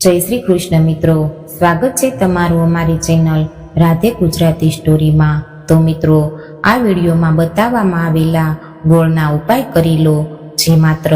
જય શ્રી કૃષ્ણ મિત્રો. સ્વાગત છે તમારું અમારી ચેનલ રાધે ગુજરાતી સ્ટોરીમાં. તો મિત્રો, આ વિડીયોમાં બતાવવામાં આવેલા ગોળના ઉપાય કરી લો, જે માત્ર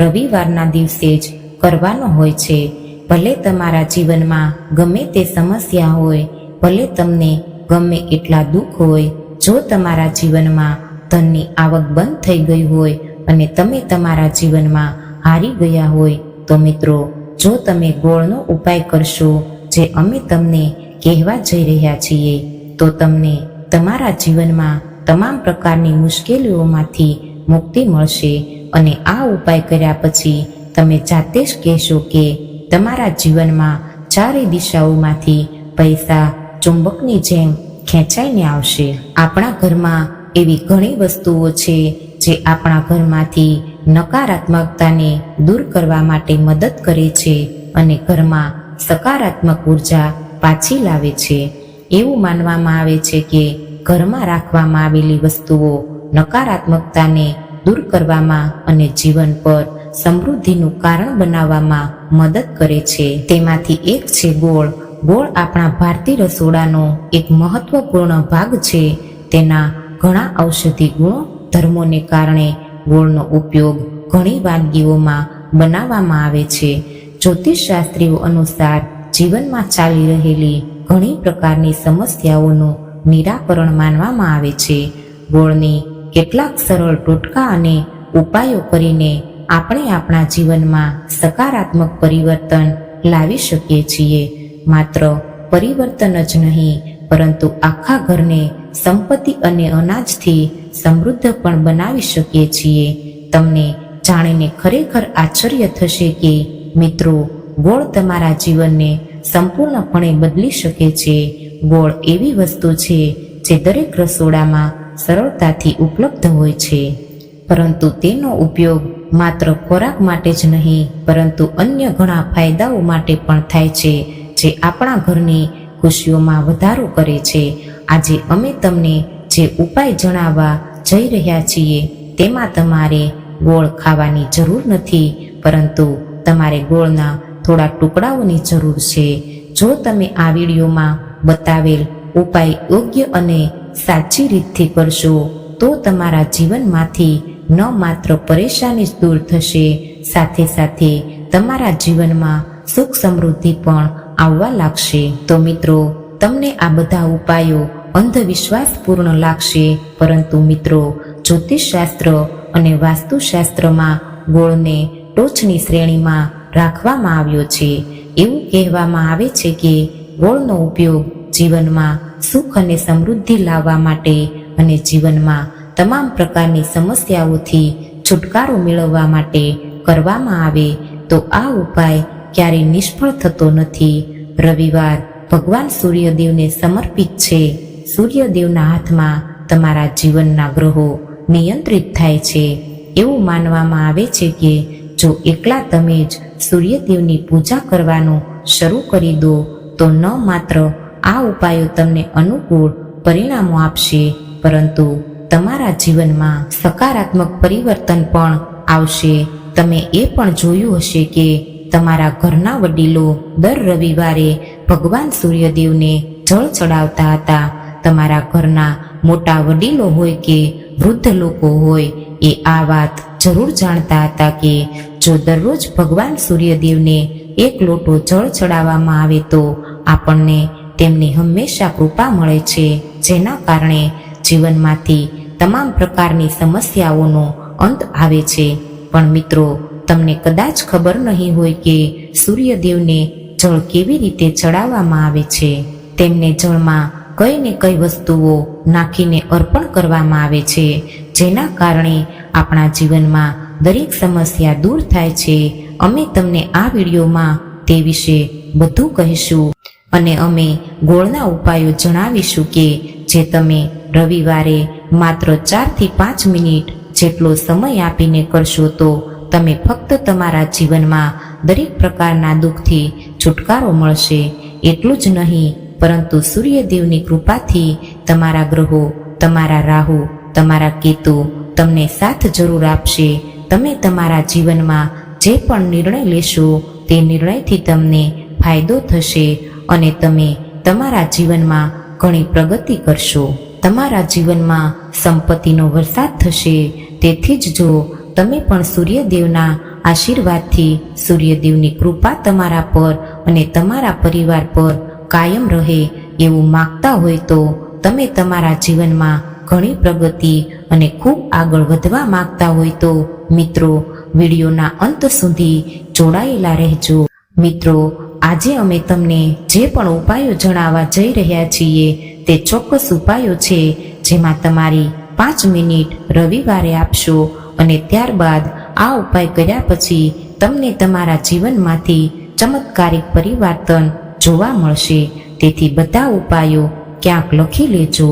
રવિવારના દિવસે જ કરવાનો હોય છે. ભલે તમારા જીવનમાં ગમે તે સમસ્યા હોય, ભલે તમને ગમે એટલા દુઃખ હોય, જો તમારા જીવનમાં ધનની આવક બંધ થઈ ગઈ હોય અને તમે તમારા જીવનમાં હારી ગયા હોય, તો મિત્રો જો તમે ગોળનો ઉપાય કરશો જે અમે તમને કહેવા જઈ રહ્યા છીએ, તો તમને તમારા જીવનમાં તમામ પ્રકારની મુશ્કેલીઓમાંથી મુક્તિ મળશે અને આ ઉપાય કર્યા પછી તમે જાતે જ કહેશો કે તમારા જીવનમાં ચારે દિશાઓમાંથી પૈસા ચુંબકની જેમ ખેંચાઈને આવશે. આપણા ઘરમાં એવી ઘણી વસ્તુઓ છે જે આપણા ઘરમાંથી નકારાત્મકતાને દૂર કરવા માટે મદદ કરે છે અને ઘરમાં સકારાત્મક ઊર્જા પાછી લાવે છે. એવું માનવામાં આવે છે કે ઘરમાં રાખવામાં આવેલી વસ્તુઓ નકારાત્મકતાને દૂર કરવામાં અને જીવન પર સમૃદ્ધિનું કારણ બનાવવામાં મદદ કરે છે. તેમાંથી એક છે ગોળ. ગોળ આપણા ભારતીય રસોડાનો એક મહત્વપૂર્ણ ભાગ છે. તેના ઘણા ઔષધિ ગુણો, ધર્મોને કારણે ગોળનો ઉપયોગ ઘણી વાનગીઓમાં બનાવવામાં આવે છે. જ્યોતિષશાસ્ત્રીઓ અનુસાર જીવનમાં ચાલી રહેલી ઘણી પ્રકારની સમસ્યાઓનું નિરાકરણ માનવામાં આવે છે. ગોળને કેટલાક સરળ ટોટકા અને ઉપાયો કરીને આપણે આપણા જીવનમાં સકારાત્મક પરિવર્તન લાવી શકીએ છીએ. માત્ર પરિવર્તન જ નહીં, પરંતુ આખા ઘરને સંપત્તિ અને અનાજથી સમૃદ્ધ પણ બનાવી શકીએ છીએ. તમને જાણીને ખરેખર આશ્ચર્ય થશે કે, મિત્રો, ગોળ તમારા જીવનને સંપૂર્ણપણે બદલી શકે છે. ગોળ એવી વસ્તુ છે જે દરેક રસોડામાં સરળતાથી ઉપલબ્ધ હોય છે. પરંતુ તેનો ઉપયોગ માત્ર ખોરાક માટે જ નહીં, પરંતુ અન્ય ઘણા ફાયદાઓ માટે પણ થાય છે, જે આપણા ઘરની ખુશીઓમાં વધારો કરે છે. આજે અમે તમને જે ઉપાય જણાવવા જઈ રહ્યા છીએ, તેમાં તમારે ગોળ ખાવાની જરૂર નથી, પરંતુ તમારે ગોળના થોડા ટુકડાઓની જરૂર છે. જો તમે આ વિડીયોમાં બતાવેલ ઉપાય યોગ્ય અને સાચી રીતથી કરશો, તો તમારા જીવનમાંથી ન માત્ર પરેશાની દૂર થશે, સાથે સાથે તમારા જીવનમાં સુખ સમૃદ્ધિ પણ આવવા લાગશે. તો મિત્રો તમને આ બધા ઉપાયો અંધવિશ્વાસપૂર્ણ લાગશે. પરંતુ મિત્રો, જ્યોતિષશાસ્ત્ર અને વાસ્તુશાસ્ત્રમાં ગોળને ટોચની શ્રેણીમાં રાખવામાં આવ્યો છે. એવું કહેવામાં આવે છે કે ગોળનો ઉપયોગ જીવનમાં સુખ અને સમૃદ્ધિ લાવવા માટે અને જીવનમાં તમામ પ્રકારની સમસ્યાઓથી છુટકારો મેળવવા માટે કરવામાં આવે. તો આ ઉપાય ક્યારેય નિષ્ફળ થતો નથી. રવિવાર ભગવાન સૂર્યદેવને સમર્પિત છે. સૂર્યદેવના હાથમાં તમારા જીવનના ગ્રહો નિયંત્રિત થાય છે. એવું માનવામાં આવે છે કે જો એકલા તમે જ સૂર્યદેવની પૂજા કરવાનું શરૂ કરી દો, તો ન માત્ર આ ઉપાયો તમને અનુકૂળ પરિણામો આપશે, પરંતુ તમારા જીવનમાં સકારાત્મક પરિવર્તન પણ આવશે. તમે એ પણ જોયું હશે કે તમારા ઘરના વડીલો દર રવિવારે ભગવાન સૂર્યદેવને જળ ચડાવતા હતા. તમારા ઘરના મોટા વડીલો હોય કે વૃદ્ધ લોકો હોય, એ આ વાત જરૂર જાણતા હતા કે જો દરરોજ ભગવાન સૂર્યદેવને એક લોટો જળ ચડાવવામાં આવે તો આપણને તેમની હંમેશા કૃપા મળે છે. જેના કારણે જીવનમાંથી તમામ પ્રકારની સમસ્યાઓનો અંત આવે છે. પણ મિત્રો તમને કદાચ ખબર નહીં હોય કે સૂર્યદેવને જળ કેવી રીતે ચડાવવામાં આવે છે. તેમને જળમાં કઈ ને કઈ વસ્તુઓ નાખીને અર્પણ કરવામાં આવે છે, જેના કારણે આપણા જીવનમાં દરેક સમસ્યા દૂર થાય છે. અમે તમને આ વિડીયોમાં તે વિશે બધું કહીશું અને અમે ગોળના ઉપાયો જણાવીશું કે જે તમે રવિવારે માત્ર ચારથી પાંચ મિનિટ જેટલો સમય આપીને કરશો તો તમે ફક્ત તમારા જીવનમાં દરેક પ્રકારના દુઃખથી છુટકારો મળશે. એટલું જ નહીં, પરંતુ સૂર્યદેવની કૃપાથી તમારા ગ્રહો, તમારા રાહુ, તમારા કેતુ તમને સાથ જરૂર આપશે. તમે તમારા જીવનમાં જે પણ નિર્ણય લેશો, તે નિર્ણયથી તમને ફાયદો થશે અને તમે તમારા જીવનમાં ઘણી પ્રગતિ કરશો. તમારા જીવનમાં સંપત્તિનો વરસાદ થશે. તેથી જ જો તમે પણ સૂર્યદેવના આશીર્વાદથી સૂર્યદેવની કૃપા તમારા પર અને તમારા પરિવાર પર કાયમ રહે એવું માગતા હોય તો તમે તમારા જીવનમાં ઘણી પ્રગતિ અને ખૂબ આગળ વધવા માગતા હોય તો મિત્રો, વિડીયોના અંત સુધી જોડાયેલા રહેજો. મિત્રો, આજે અમે તમને જે પણ ઉપાયો જણાવવા જઈ રહ્યા છીએ તે ચોક્કસ ઉપાયો છે જેમાં તમારી પાંચ મિનિટ રવિવારે આપશો અને ત્યારબાદ આ ઉપાય કર્યા પછી તમને તમારા જીવનમાંથી ચમત્કારિક પરિવર્તન જોવા મળશે. તેથી બધા ઉપાયો ક્યાંક લખી લેજો.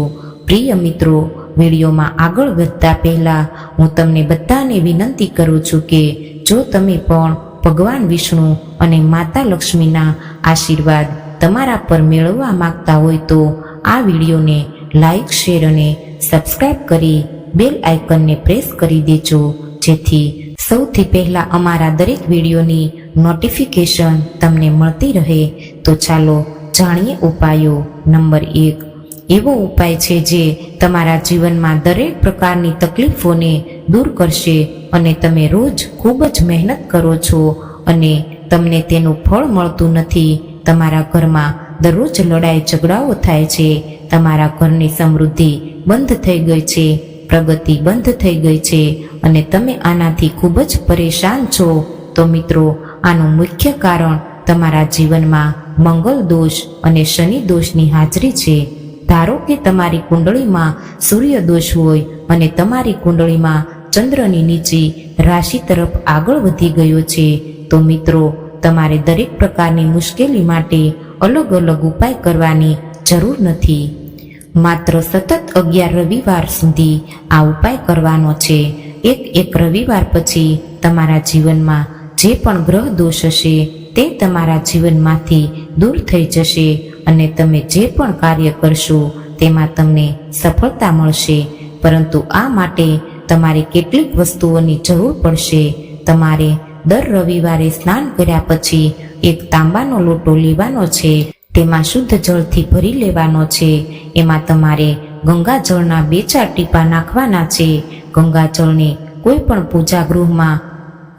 પ્રિય મિત્રો, વિડીયોમાં આગળ વધતા પહેલા હું તમને બધાને વિનંતી કરું છું કે જો તમે પણ ભગવાન વિષ્ણુ અને માતા લક્ષ્મીના આશીર્વાદ તમારા પર મેળવવા માંગતા હોય તો આ વિડીયોને લાઈક, શેર અને સબસ્ક્રાઈબ કરી બેલ આઇકનને પ્રેસ કરી દેજો. જેથી સૌથી પહેલા અમારા દરેક વિડીયોની નોટિફિકેશન તમને મળતી રહે. તો ચાલો જાણીએ ઉપાયો નંબર એક. એવો ઉપાય છે જે તમારા જીવનમાં દરેક પ્રકારની તકલીફોને દૂર કરશે અને તમે રોજ ખૂબ જ મહેનત કરો છો અને તમને તેનું ફળ મળતું નથી. તમારા ઘરમાં દરરોજ લડાઈ ઝઘડાઓ થાય છે. તમારા ઘરની સમૃદ્ધિ બંધ થઈ ગઈ છે. પ્રગતિ બંધ થઈ ગઈ છે અને તમે આનાથી ખૂબ જ પરેશાન છો. તો મિત્રો, આનું મુખ્ય કારણ તમારા જીવનમાં મંગલ દોષ અને શનિ દોષની હાજરી છે. ધારો કે તમારી કુંડળીમાં સૂર્ય દોષ હોય અને તમારી કુંડળીમાં ચંદ્રની નીચે રાશિ તરફ આગળ વધી ગયો છે. તો મિત્રો, તમારે દરેક પ્રકારની મુશ્કેલી માટે અલગ અલગ ઉપાય કરવાની જરૂર નથી. માત્ર સતત અગિયાર રવિવાર સુધી આ ઉપાય કરવાનો છે. એક એક રવિવાર પછી તમારા જીવનમાં જે પણ ગ્રહ દોષ હશે, તે તમારા જીવનમાંથી દૂર થઈ જશે અને તમે જે પણ કાર્ય કરશો, તેમાં તમને સફળતા મળશે. પરંતુ આ માટે તમારે કેટલીક વસ્તુઓની જરૂર પડશે. તમારે દર રવિવારે સ્નાન કર્યા પછી એક તાંબાનો લોટો લેવાનો છે. તેમાં શુદ્ધ જળથી ભરી લેવાનો છે. એમાં તમારે ગંગાજળના બે ચાર ટીપા નાખવાના છે. ગંગાજળને કોઈ પણ પૂજા ગૃહમાં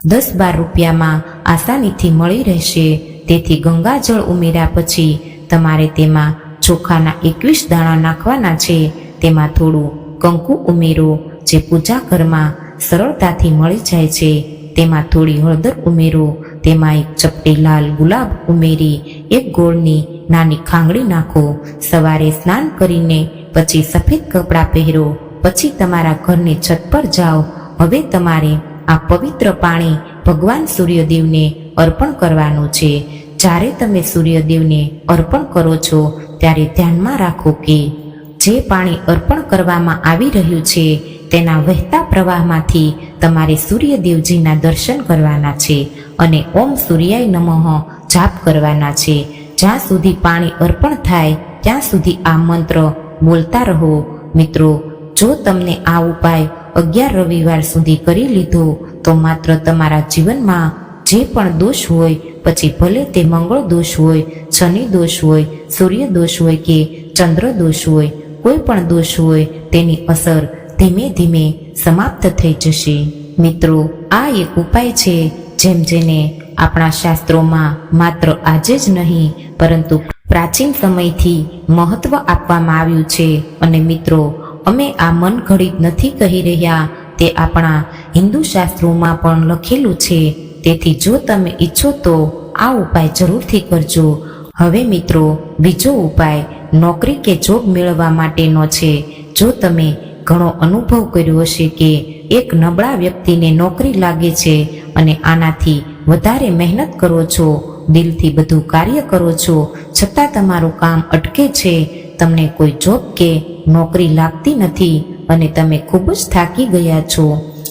દસ બાર રૂપિયામાં આસાનીથી મળી રહેશે. તેથી ગંગાજળ ઉમેર્યા પછી તમારે તેમાં ચોખાના એકવીસ દાણા નાખવાના છે. તેમાં થોડું કંકુ ઉમેરો, જે પૂજા ઘરમાં સરળતાથી મળી જાય છે. તેમાં થોડી હળદર ઉમેરો, તેમાં એક ચપટી લાલ ગુલાબ ઉમેરી એક ગોળની નાની ખાંગડી નાખો. સવારે સ્નાન કરીને પછી સફેદ કપડાં પહેરો. પછી તમારા ઘરની છત પર જાઓ. હવે તમારે આ પવિત્ર પાણી ભગવાન સૂર્યદેવને અર્પણ કરવાનું છે. જ્યારે તમે સૂર્યદેવને અર્પણ કરો છો, ત્યારે ધ્યાનમાં રાખો કે જે પાણી અર્પણ કરવામાં આવી રહ્યું છે, તેના વહેતા પ્રવાહમાંથી તમારે સૂર્યદેવજીના દર્શન કરવાના છે. અને ઓમ સૂર્યાય નમઃ. જાપ કરવાના છે. જ્યાં સુધી પાણી અર્પણ થાય, ત્યાં સુધી આ મંત્ર બોલતા રહો. મિત્રો, જો તમને આ ઉપાય અગિયાર રવિવાર સુધી કરી લીધો, તો માત્ર તમારા જીવનમાં જે પણ દોષ હોય, પછી ભલે તે મંગળ દોષ હોય, શનિ દોષ હોય, સૂર્ય દોષ હોય કે ચંદ્ર દોષ હોય, કોઈ પણ દોષ હોય, તેની અસર ધીમે ધીમે સમાપ્ત થઈ જશે. મિત્રો, આ એક ઉપાય છે જેમ જેને આપણા શાસ્ત્રોમાં માત્ર આજે જ નહીં, પરંતુ પ્રાચીન સમયથી મહત્વ આપવામાં આવ્યું છે. અને મિત્રો, અમે આ મન ઘડિત નથી કહી રહ્યા તે આપણા હિન્દુ શાસ્ત્રોમાં પણ લખેલું છે. તેથી જો તમે ઈચ્છો તો આ ઉપાય જરૂરથી કરજો. હવે મિત્રો, બીજો ઉપાય નોકરી કે જોબ મેળવવા માટેનો છે. જો તમે ઘણો અનુભવ કર્યો હશે કે એક નબળા વ્યક્તિને નોકરી લાગે છે અને આનાથી વધારે મહેનત કરો છો, દિલથી બધું કાર્ય કરો છો, છતાં તમારું કામ અટકે છે, તમને કોઈ જોબ કે નોકરી લાગતી નથી અને તમે ખૂબ જ થાકી ગયા છો.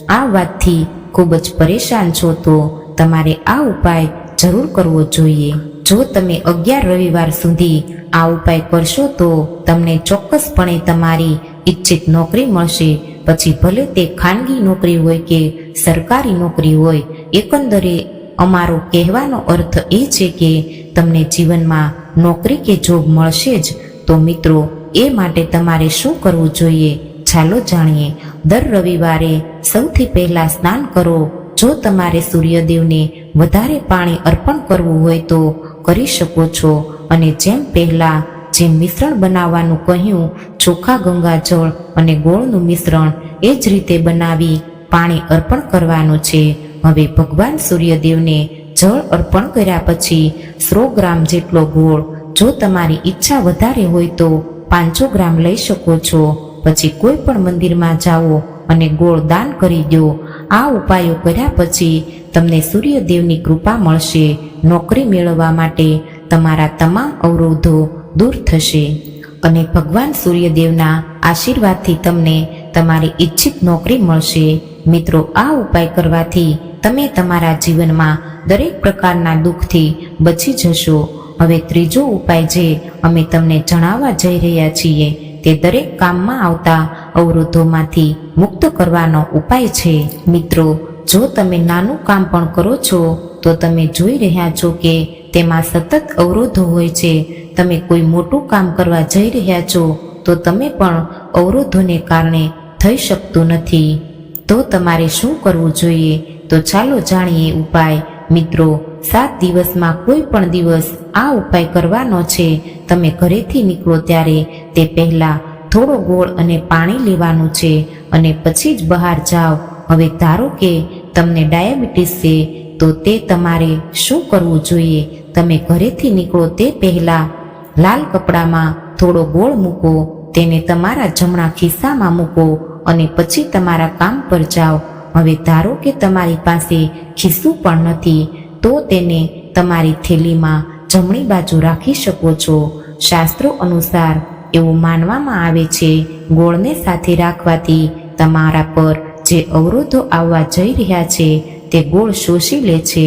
આ વાતથી ખૂબ જ પરેશાન છો તો તમારે આ ઉપાય જરૂર કરવો જોઈએ. જો તમે અગિયાર રવિવાર સુધી આ ઉપાય કરશો તો તમને ચોક્કસપણે તમારી ઈચ્છિત નોકરી મળશે. પછી ભલે તે ખાનગી નોકરી હોય કે સરકારી નોકરી હોય, એકંદરે અમારો કહેવાનો અર્થ એ છે કે તમને જીવનમાં નોકરી કે જોબ મળશે જ. તો મિત્રો, એ માટે તમારે શું કરવું જોઈએ? ચાલો જાણીએ. દર રવિવારે સૌથી પહેલા સ્નાન કરો. જો તમારે સૂર્યદેવને વધારે પાણી અર્પણ કરવું હોય તો કરી શકો છો. અને જેમ પહેલા જે મિશ્રણ બનાવવાનું કહ્યું, ચોખા, ગંગાજળ અને ગોળનું મિશ્રણ, એ જ રીતે બનાવી પાણી અર્પણ કરવાનું છે. હવે ભગવાન સૂર્યદેવને જળ અર્પણ કર્યા પછી સો ગ્રામ જેટલો ગોળ, જો તમારી ઈચ્છા વધારે હોય તો પાંચસો ગ્રામ લઈ શકો છો. પછી કોઈ પણ મંદિરમાં જાઓ અને ગોળ દાન કરી દો. આ ઉપાયો કર્યા પછી તમને સૂર્યદેવની કૃપા મળશે. નોકરી મેળવવા માટે તમારા તમામ અવરોધો દૂર થશે. અને ભગવાન સૂર્યદેવના આશીર્વાદથી તમને તમારી ઈચ્છિત નોકરી મળશે. મિત્રો, આ ઉપાય કરવાથી તમે તમારા જીવનમાં દરેક પ્રકારના દુઃખથી બચી જશો. હવે ત્રીજો ઉપાય જે અમે તમને જણાવવા જઈ રહ્યા છીએ, તે દરેક કામમાં આવતા અવરોધોમાંથી મુક્ત કરવાનો ઉપાય છે. મિત્રો, જો તમે નાનું કામ પણ કરો છો, તો તમે જોઈ રહ્યા છો કે તેમાં સતત અવરોધો હોય છે. તમે કોઈ મોટું કામ કરવા જઈ રહ્યા છો, તો તમે પણ અવરોધોને કારણે થઈ શકતું નથી. તો તમારે શું કરવું જોઈએ? તો ચાલો જાણીએ ઉપાય. મિત્રો, સાત દિવસમાં કોઈ પણ દિવસ આ ઉપાય કરવાનો છે. તમે ઘરેથી નીકળો ત્યારે તે પહેલા થોડો ગોળ અને પાણી લેવાનું છે અને પછી જ બહાર જાઓ. હવે ધારો કે તમને ડાયાબિટીસ છે, તો તે તમારે શું કરવું જોઈએ? તમે ઘરેથી નીકળો તે પહેલા લાલ કપડામાં થોડો ગોળ મૂકો, તેને તમારા જમણા ખિસ્સામાં મૂકો અને પછી તમારા કામ પર જાઓ. હવે ધારો કે તમારી પાસે ખિસ્સું પણ નથી, તો તેને તમારી થેલીમાં જમણી બાજુ રાખી શકો છો. શાસ્ત્રો અનુસાર એવું માનવામાં આવે છે, ગોળને સાથે રાખવાથી તમારા પર જે અવરોધો આવવા જઈ રહ્યા છે, તે ગોળ શોષી લે છે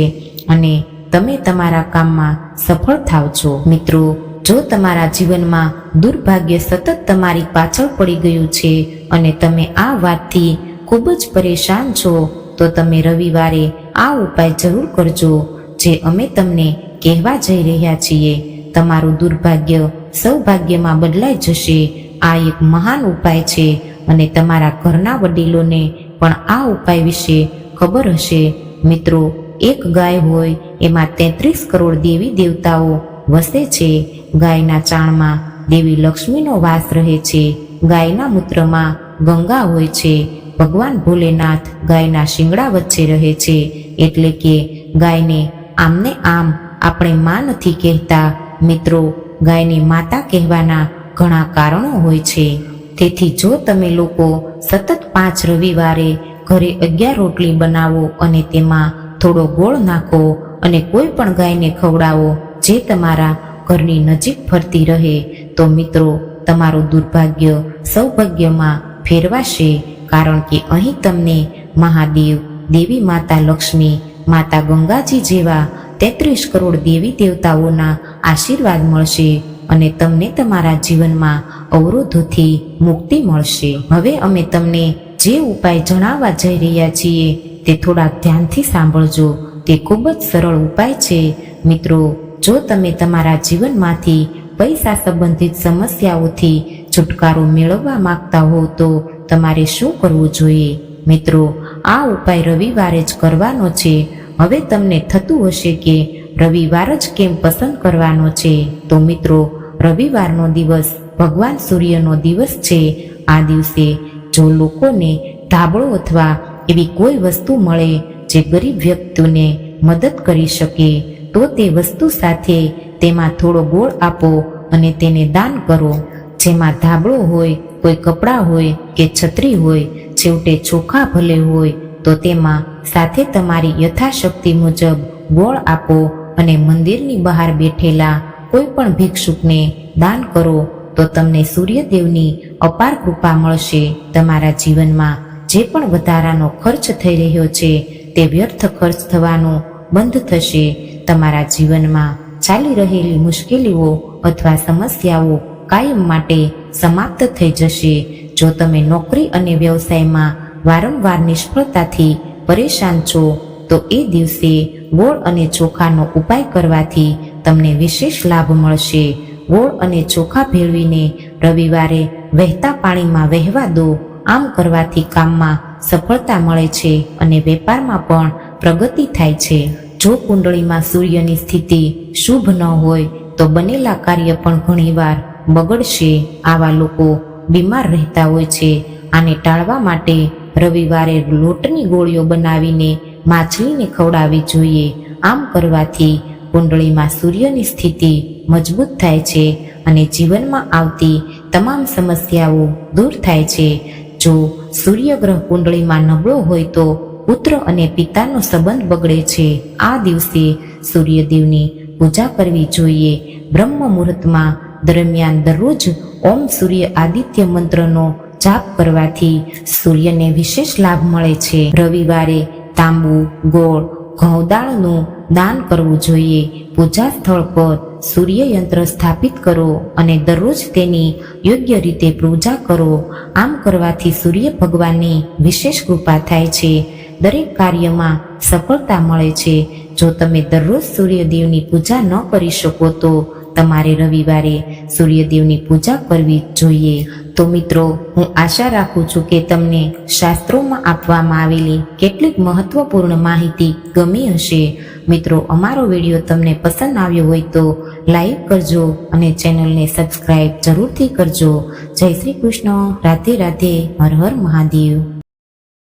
અને તમે તમારા કામમાં સફળ થાવ છો. મિત્રો, જો તમારા જીવનમાં દુર્ભાગ્ય સતત તમારી પાછળ પડી ગયું છે અને તમે આ વાતથી ખૂબ જ પરેશાન છો, તો તમે રવિવારે આ ઉપાય જરૂર કરજો, જે અમે તમને કહેવા જઈ રહ્યા છીએ. તમારું દુર્ભાગ્ય સૌભાગ્યમાં બદલાઈ જશે. આ એક મહાન ઉપાય છે અને તમારા ઘરના વડીલોને પણ આ ઉપાય વિશે ખબર હશે. મિત્રો, એક ગાય હોય, એમાં તેત્રીસ કરોડ દેવી દેવતાઓ વસે છે. ગાયના ચાણમાં દેવી લક્ષ્મીનો વાસ રહે છે. ગાયના મૂત્રમાં ગંગા હોય છે. ભગવાન ભોલેનાથ ગાયના શિંગડા વચ્ચે રહે છે, એટલે કે ગાયને આમને આમ આપણે માં નથી કહેતા. મિત્રો, ગાયને માતા કહેવાના ઘણા કારણો હોય છે. તેથી જો તમે લોકો સતત પાંચ રવિવારે ઘરે અગિયાર રોટલી બનાવો અને તેમાં થોડો ગોળ નાખો અને કોઈ પણ ગાયને ખવડાવો જે તમારા ઘરની નજીક ફરતી રહે, તો મિત્રો, તમારું દુર્ભાગ્ય સૌભાગ્યમાં ફેરવાશે. કારણ કે અહીં તમને મહાદેવ, દેવી માતા લક્ષ્મી, માતા ગંગાજી જેવા તેત્રીસ કરોડ દેવી દેવતાઓના આશીર્વાદ મળશે અને તમને તમારા જીવનમાં અવરોધોથી મુક્તિ મળશે. હવે અમે તમને જે ઉપાય જણાવવા જઈ રહ્યા છીએ તે થોડાક ધ્યાનથી સાંભળજો. તે ખૂબ જ સરળ ઉપાય છે. મિત્રો, જો તમે તમારા જીવનમાંથી પૈસા સંબંધિત સમસ્યાઓથી છુટકારો મેળવવા માંગતા હો તો તમારે શું કરવું જોઈએ? મિત્રો, આ ઉપાય રવિવારે જ કરવાનો છે. હવે તમને થતું હશે કે રવિવાર જ કેમ પસંદ કરવાનો છે? તો મિત્રો, રવિવારનો દિવસ ભગવાન સૂર્યનો દિવસ છે. આ દિવસે જો લોકોને ધાબળો અથવા એવી કોઈ વસ્તુ મળે જે ગરીબ વ્યક્તિને મદદ કરી શકે, તો તે વસ્તુ સાથે તેમાં થોડો ગોળ આપો અને તેને દાન કરો. જેમાં ધાબળો હોય કોઈ કપડાં હોય કે છત્રી હોય, છેવટે ચોખા ભલે હોય, તો તેમાં સાથે તમારી યથાશક્તિ મુજબ ગોળ આપો અને મંદિરની બહાર બેઠેલા કોઈ પણ ભિક્ષુકને દાન કરો, તો તમને સૂર્યદેવની અપાર કૃપા મળશે. તમારા જીવનમાં જે પણ વધારાનો ખર્ચ થઈ રહ્યો છે, તે વ્યર્થ ખર્ચ થવાનો બંધ થશે. તમારા જીવનમાં ચાલી રહેલી મુશ્કેલીઓ અથવા સમસ્યાઓ કાયમ માટે સમાપ્ત થઈ જશે. જો તમે નોકરી અને વ્યવસાયમાં વારંવાર નિષ્ફળતાથી પરેશાન છો, તો એ દિવસે ગોળ અને ચોખાનો ઉપાય કરવાથી તમને વિશેષ લાભ મળશે. ગોળ અને ચોખા ભેળવીને રવિવારે વહેતા પાણીમાં વહેવા દો. આમ કરવાથી કામમાં સફળતા મળે છે અને વેપારમાં પણ પ્રગતિ થાય છે. જો કુંડળીમાં સૂર્યની સ્થિતિ શુભ ન હોય, તો બનેલા કાર્ય પણ ઘણીવાર બગડશે આવા લોકો બીમાર રહેતા હોય છે આને ટાળવા માટે રવિવારે લોટની ગોળીઓ બનાવીને માછલીને ખવડાવવી જોઈએ. આમ કરવાથી કુંડળીમાં સૂર્યની સ્થિતિ મજબૂત થાય છે અને જીવનમાં આવતી તમામ સમસ્યાઓ દૂર થાય છે. જો સૂર્યગ્રહ કુંડળીમાં નબળો હોય તો પુત્ર અને પિતાનો સંબંધ બગડે છે. આ દિવસે સૂર્યદેવની પૂજા કરવી જોઈએ. બ્રહ્મ મુહૂર્તમાં દરમિયાન દરરોજ ઓમ સૂર્ય આદિત્ય મંત્રનો જાપ કરવાથી સૂર્યને વિશેષ લાભ મળે છે. રવિવારે તાંબુ, ગોળ ઘઉંદાળનું દાન કરવું જોઈએ. પૂજા સ્થળ પર સૂર્ય યંત્ર સ્થાપિત કરો અને દરરોજ તેની યોગ્ય રીતે પૂજા કરો. આમ કરવાથી સૂર્ય ભગવાનની વિશેષ કૃપા થાય છે. દરેક કાર્યમાં સફળતા મળે છે. જો તમે દરરોજ સૂર્યદેવની પૂજા ન કરી શકો તો તમારે રવિવારે સૂર્યદેવની પૂજા કરવી જોઈએ. તો મિત્રો, હું આશા રાખું છું કે તમને શાસ્ત્રોમાં આપવામાં આવેલી કેટલીક મહત્વપૂર્ણ માહિતી ગમી હશે. મિત્રો, અમારો વીડિયો તમને પસંદ આવ્યો હોય તો લાઈક કરજો અને ચેનલને સબસ્ક્રાઈબ જરૂરથી કરજો. જય શ્રી કૃષ્ણ. રાધે રાધે. હર હર મહાદેવ.